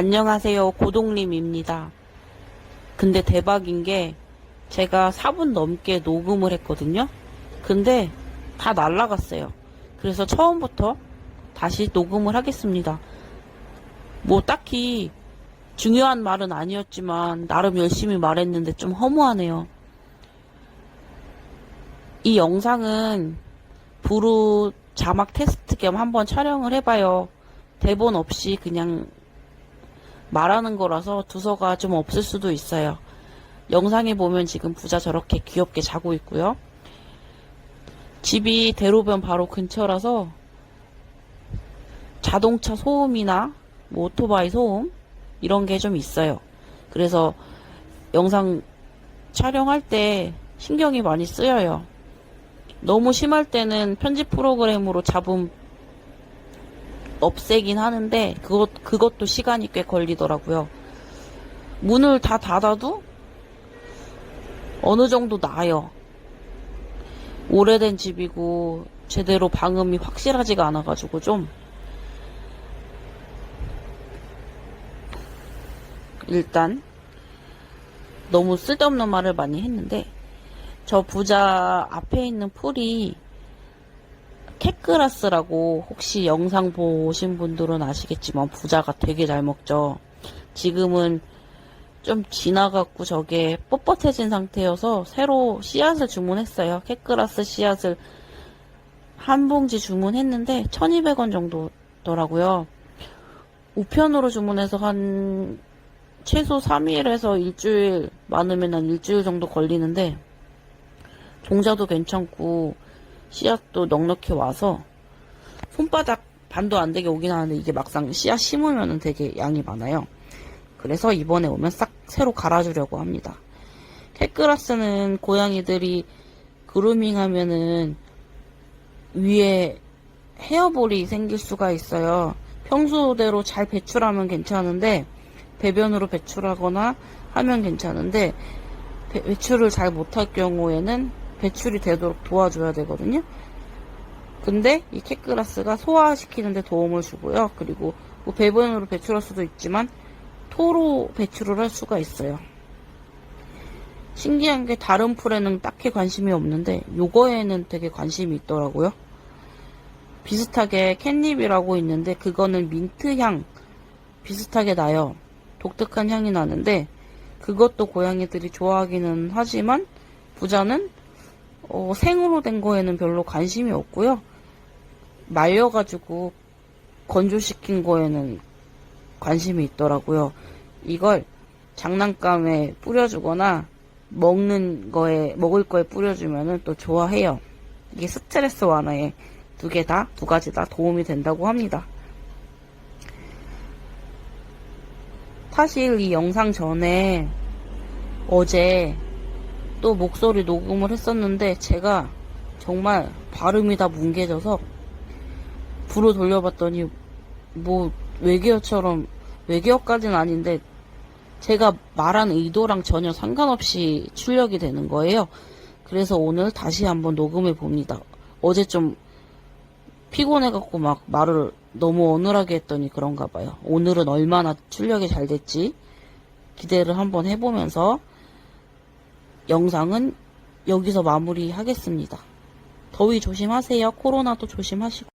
안녕하세요. 고동림입니다. 근데 대박인 게 제가 4분 넘게 녹음을 했거든요. 근데 다 날라갔어요. 그래서 처음부터 다시 녹음을 하겠습니다. 뭐 딱히 중요한 말은 아니었지만 나름 열심히 말했는데 좀 허무하네요. 이 영상은 부루 자막 테스트 겸 한번 촬영을 해봐요. 대본 없이 그냥 말하는 거라서 두서가 좀 없을 수도 있어요. 영상에 보면 지금 부자 저렇게 귀엽게 자고 있고요. 집이 대로변 바로 근처라서 자동차 소음이나 뭐 오토바이 소음 이런 게 좀 있어요. 그래서 영상 촬영할 때 신경이 많이 쓰여요. 너무 심할 때는 편집 프로그램으로 잡음 없애긴 하는데 그것 그것도 시간이 꽤 걸리더라고요. 문을 다 닫아도 어느 정도 나요. 오래된 집이고 제대로 방음이 확실하지가 않아가지고 좀 일단 너무 쓸데없는 말을 많이 했는데 저 부자 앞에 있는 풀이 캣그라스라고 혹시 영상 보신 분들은 아시겠지만 부자가 되게 잘 먹죠. 지금은 좀 지나갖고 저게 뻣뻣해진 상태여서 새로 씨앗을 주문했어요. 캣그라스 씨앗을 한 봉지 주문했는데 1200원 정도더라고요. 우편으로 주문해서 한 최소 3일에서 일주일 많으면 한 일주일 정도 걸리는데 종자도 괜찮고 씨앗도 넉넉히 와서 손바닥 반도 안 되게 오긴 하는데 이게 막상 씨앗 심으면 되게 양이 많아요. 그래서 이번에 오면 싹 새로 갈아주려고 합니다. 캣그라스는 고양이들이 그루밍 하면은 위에 헤어볼이 생길 수가 있어요. 평소대로 잘 배출하면 괜찮은데 배변으로 배출하거나 하면 괜찮은데 배, 배출을 잘 못할 경우에는 배출이 되도록 도와줘야 되거든요. 근데 이 캣그라스가 소화시키는데 도움을 주고요. 그리고 뭐 배변으로 배출할 수도 있지만 토로 배출을 할 수가 있어요. 신기한 게 다른 풀에는 딱히 관심이 없는데 요거에는 되게 관심이 있더라고요. 비슷하게 캣닙이라고 있는데 그거는 민트향 비슷하게 나요. 독특한 향이 나는데 그것도 고양이들이 좋아하기는 하지만 부자는 어, 생으로 된 거에는 별로 관심이 없고요. 말려가지고 건조시킨 거에는 관심이 있더라고요. 이걸 장난감에 뿌려주거나 먹는 거에 먹을 거에 뿌려주면은 또 좋아해요. 이게 스트레스 완화에 두 개 다, 두 가지 다 도움이 된다고 합니다. 사실 이 영상 전에 어제 또 목소리 녹음을 했었는데 제가 정말 발음이 다 뭉개져서 불을 돌려봤더니 뭐 외계어처럼 외계어까지는 아닌데 제가 말한 의도랑 전혀 상관없이 출력이 되는 거예요. 그래서 오늘 다시 한번 녹음해 봅니다. 어제 좀 피곤해갖고 막 말을 너무 어눌하게 했더니 그런가 봐요. 오늘은 얼마나 출력이 잘 됐지 기대를 한번 해보면서 영상은 여기서 마무리하겠습니다. 더위 조심하세요. 코로나도 조심하시고.